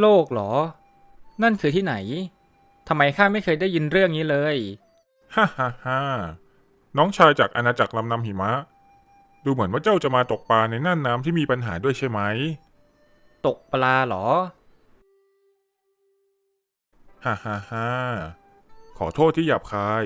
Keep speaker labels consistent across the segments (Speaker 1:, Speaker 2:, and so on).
Speaker 1: โลกเหรอ นั่นคือที่ไหน ทำไมข้าไม่เคยได้ยินเรื่องนี้เลย
Speaker 2: ฮ่าฮ่าฮ่าน้องชายจากอาณาจักรลำนำหิมะ ดูเหมือนว่าเจ้าจะมาตกปลาในน่านน้ำที่มีปัญหาด้วยใช่ไหม
Speaker 1: ตกปลาเหรอ
Speaker 2: ฮ่าฮ่าฮ่าขอโทษที่หยาบคาย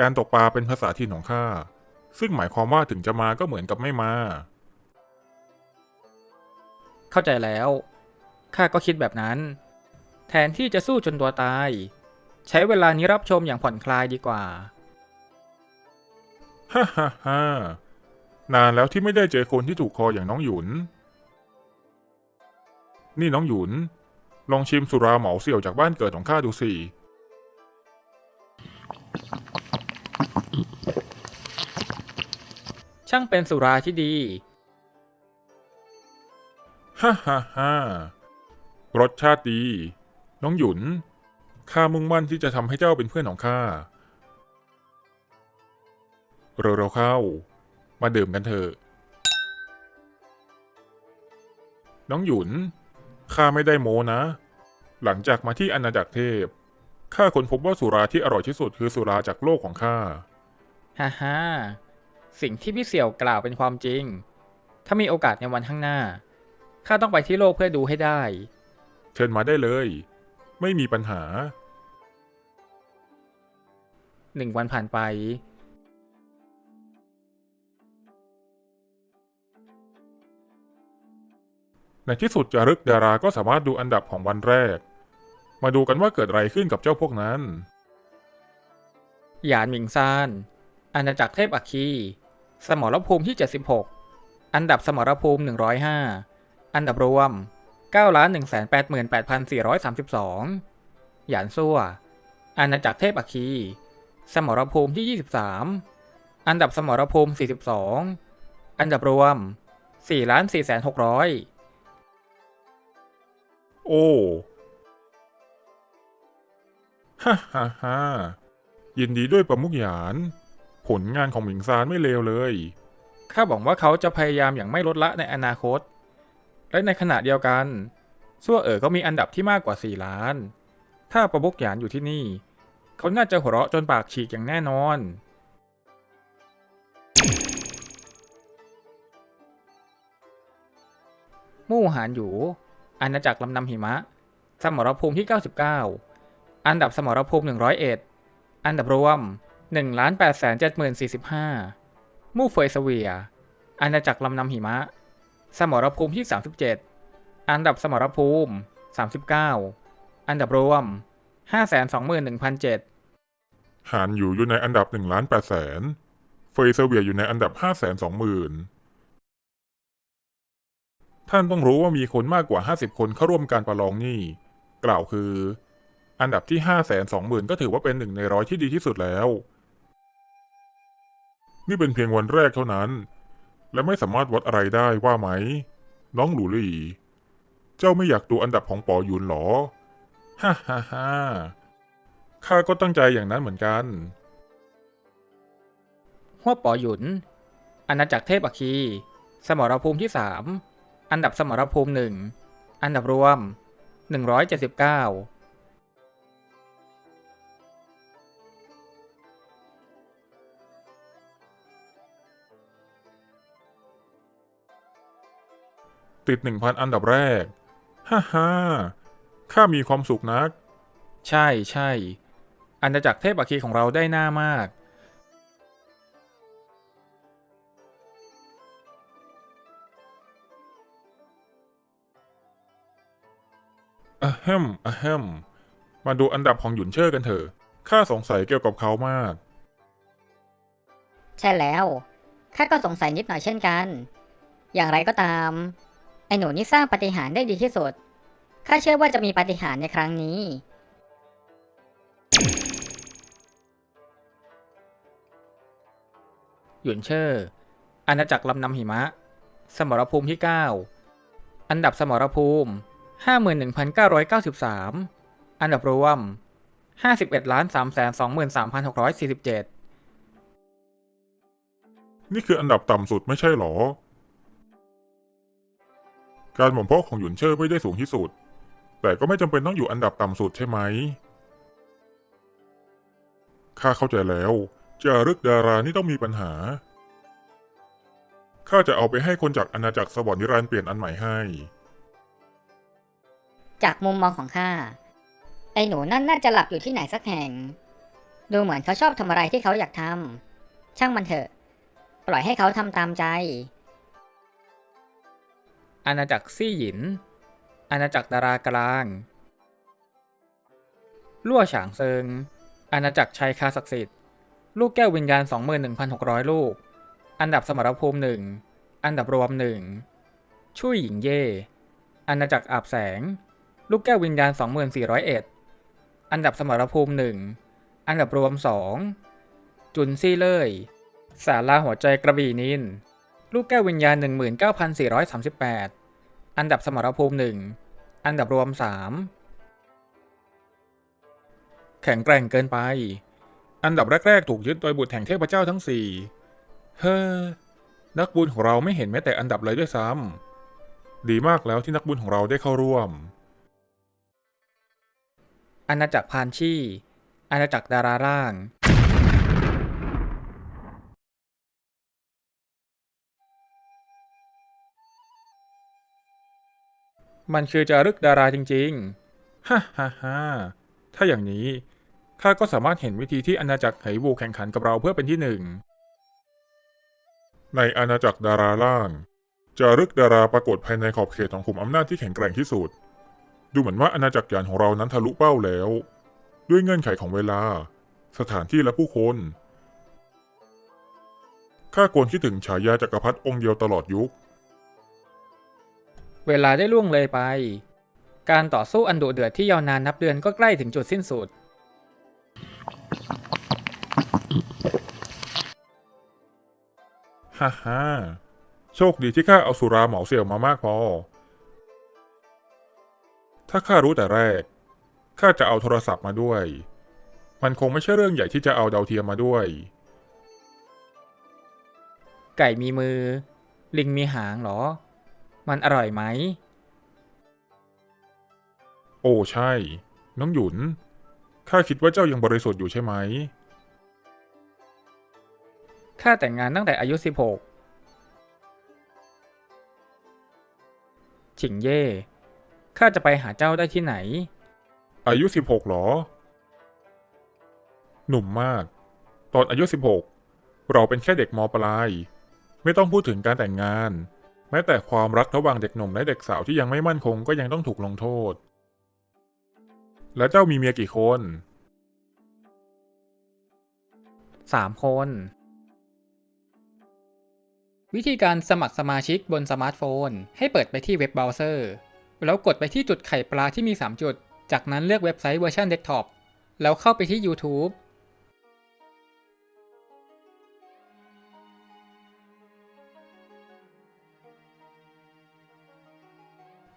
Speaker 2: การตกปลาเป็นภาษาถิ่นของข้า ซึ่งหมายความว่าถึงจะมาก็เหมือนกับไม่มา
Speaker 1: เข้าใจแล้ว ข้าก็คิดแบบนั้น แทนที่จะสู้จนตัวตาย ใช้เวลานี้รับชมอย่างผ่อนคลายดีกว่า
Speaker 2: ฮ่าฮ่าฮ่านานแล้วที่ไม่ได้เจอคนที่ถูกคออย่างน้องหยุน นี่น้องหยุน ลองชิมสุราเหมาเสี่ยวจากบ้านเกิดของข้าดูสิ
Speaker 1: ช่างเป็นสุราที่ดี
Speaker 2: ฮ่าฮ่าฮ่า รสชาติดี น้องหยุน ข้ามุ่งมั่นที่จะทำให้เจ้าเป็นเพื่อนของข้า เร็วๆเข้า มาดื่มกันเถอะ น้องหยุน ข้าไม่ได้โมนะ หลังจากมาที่อาณาจักรเทพ ข้าค้นพบว่าสุราที่อร่อยที่สุดคือสุราจากโลกของข้า
Speaker 1: ฮ่าฮ่าสิ่งที่พี่เสี่ยวกล่าวเป็นความจริง ถ้ามีโอกาสในวันข้างหน้า ข้าต้องไปที่โลกเพื่อดูให้ได้
Speaker 2: เชิญมาได้เลย ไม่มีปัญหา
Speaker 1: หนึ่งวันผ่านไป
Speaker 2: ในที่สุดจารึกดาราก็สามารถดูอันดับของวันแรก มาดูกันว่าเกิดอะไรขึ้นกับเจ้าพวกนั้น
Speaker 1: หยานหมิงซาน อาณาจักรเทพอัคคี สมรภูมิที่ 76 อันดับสมรภูมิ 105 อันดับรวม 9,188,432 หยานซั่ว อาณาจักรเทพอัคคี สมรภูมิที่ 23 อันดับสมรภูมิ 42 อันดับรวม4,4,600
Speaker 2: โอ้ฮ่าฮ่าฮ่ายินดีด้วยประมุขหยาน ผลงานของหมิงซานไม่เลวเลย
Speaker 1: ข้าหวังว่าเขาจะพยายามอย่างไม่ลดละในอนาคต และในขณะเดียวกัน ซั่วเอ๋อก็มีอันดับที่มากกว่า 4 ล้าน ถ้าประบุกหยานอยู่ที่นี่ เขาน่าจะหัวเราะจนปากฉีกอย่างแน่นอน มู่หานอยู่ อาณาจักรลำนำหิมะ สมรภูมิที่ 99 อันดับสมรภูมิ 101 อันดับรวม 1 8 7 4 45 มู่เฟยสเวีย อาณาจักรลำนำหิมะ สมรภูมิที่ 37 อันดับสมรภูมิ 39 อันดับรวม 521,007
Speaker 2: หานอยู่อยู่ในอันดับหนึ่งล้านแปดแสน เฟยเซเวียอยู่ในอันดับห้าแสนสองหมื่นท่านต้องรู้ว่ามีคนมากกว่าห้าสิบคนเข้าร่วมการประลองนี่ กล่าวคือ อันดับที่ห้าแสนสองหมื่นก็ถือว่าเป็นหนึ่งในร้อยที่ดีที่สุดแล้ว นี่เป็นเพียงวันแรกเท่านั้น และไม่สามารถวัดอะไรได้ว่าไหม น้องหลูลี่ เจ้าไม่อยากดูอันดับของปอหยุนหรอ ฮ่าฮ่าฮ่าข้าก็ตั้งใจอย่างนั้นเหมือนกัน
Speaker 1: หัวป๋อหยุน อาณาจักรเทพอัคคีสมรภูมิที่3อันดับสมรภูมิ1อันดับรวม 179
Speaker 2: ติดหนึ่งพันอันดับแรก ฮ่าฮ่าข้ามีความสุขนัก
Speaker 1: ใช่ใช่อาณาจักรเทพอัคคีของเราได้หน้ามาก
Speaker 2: อะแฮมอะแฮมมาดูอันดับของหยุนเชอร์กันเถอะ ข้าสงสัยเกี่ยวกับเขามาก
Speaker 3: ใช่แล้ว ข้าก็สงสัยนิดหน่อยเช่นกัน อย่างไรก็ตาม ไอ้หนูนี่สร้างปาฏิหาริย์ได้ดีที่สุด ข้าเชื่อว่าจะมีปาฏิหาริย์ในครั้งนี้
Speaker 1: หยุนเชอร์อาณาจักรลำนำหิมะ สมรภูมิที่ 9 อันดับสมรภูมิ 51,993 อันดับรวม 51ล้าน323,647
Speaker 2: นี่คืออันดับต่ำสุดไม่ใช่หรอ การบ่มเพาะของหยุนเชอร์ไม่ได้สูงที่สุด แต่ก็ไม่จำเป็นต้องอยู่อันดับต่ำสุดใช่ไหม ข้าเข้าใจแล้ว จารึกดารานี่ต้องมีปัญหา ข้าจะเอาไปให้คนจากอาณาจักรสวรรค์นิรันดร์เปลี่ยนอันใหม่ให้
Speaker 3: จากมุมมองของข้า ไอ้หนูนั่นน่าจะหลับอยู่ที่ไหนสักแห่ง ดูเหมือนเขาชอบทำอะไรที่เขาอยากทำ ช่างมันเถอะ ปล่อยให้เขาทำตามใจ
Speaker 1: อาณาจักรซี่หยิน อาณาจักรดารากลาง ลั่วฉางเซิง อาณาจักรชัยคาศักดิ์สิทธิ์ ลูกแก้ววิญญาณ 21,600 ลูก อันดับสมรภูมิหนึ่ง อันดับรวมหนึ่งชุยหญิงเย่ อาณาจักรอาบแสง ลูกแก้ววิญญาณ 2401 อันดับสมรภูมิหนึ่ง อันดับรวมสอง จุนซี่เล่ย สาราหัวใจกระบี่นิน ลูกแก้ววิญญาณ 19,438 อันดับสมรภูมิหนึ่งอันดับรวมสามแข็งแกร่งเกินไป อันดับแรก ๆ ถูกยึดโดยบุตรแห่งเทพเจ้าทั้งสี่เฮ้อ นักบุญของเราไม่เห็นแม้แต่อันดับเลยด้วยซ้ำ ดีมากแล้วที่นักบุญของเราได้เข้าร่วม อาณาจักรพานชี่ อาณาจักรดาราร่าง มันคือจารึกดาราจริงๆ ฮ่าฮ่าฮ่าถ้าอย่างนี้ข้าก็สามารถเห็นวิธีที่อาณาจักรไหวูแข่งขันกับเราเพื่อเป็นที่หนึ่ง
Speaker 2: ในอาณาจักรดาราล่างจารึกดาราปรากฏภายในขอบเขตของขุมอำนาจที่แข็งแกร่งที่สุด ดูเหมือนว่าอาณาจักรยานของเรานั้นทะลุเป้าแล้ว ด้วยเงื่อนไขของเวลา สถานที่และผู้คนข้าควรคิดถึงฉายาจักรพรรดิองค์เดียวตลอดยุค
Speaker 1: เวลาได้ล่วงเลยไป การต่อสู้อันดุเดือดที่ยาวนานนับเดือนก็ใกล้ถึงจุดสิ้นสุด
Speaker 2: ฮ่าฮ่าโชคดีที่ข้าเอาสุราเหมาเสี่ยวมามากพอ ถ้าข้ารู้แต่แรก ข้าจะเอาโทรศัพท์มาด้วย มันคงไม่ใช่เรื่องใหญ่ที่จะเอาดาวเทียมมาด้วย
Speaker 1: ไก่มีมือ ลิงมีหางเหรอ มันอร่อยไหม
Speaker 2: โอ้ใช่ น้องหยุน ข้าคิดว่าเจ้ายังบริสุทธิ์อยู่ใช่ไหม
Speaker 1: ข้าแต่งงานตั้งแต่อายุ 16ฉิงเย่ ข้าจะไปหาเจ้าได้ที่ไหน
Speaker 2: อายุสิบหกหรอ หนุ่มมาก ตอนอายุสิบหกเราเป็นแค่เด็กมปลาย ไม่ต้องพูดถึงการแต่งงาน แม้แต่ความรักระหว่างเด็กหนุ่มและเด็กสาวที่ยังไม่มั่นคงก็ยังต้องถูกลงโทษ แล้วเจ้ามีเมียกี่คน
Speaker 1: 3คน วิธีการสมัครสมาชิกบนสมาร์ทโฟน ให้เปิดไปที่เว็บเบราว์เซอร์ แล้วกดไปที่จุดไข่ปลาที่มี 3 จุด จากนั้นเลือกเว็บไซต์เวอร์ชันเดสก์ท็อป แล้วเข้าไปที่ YouTube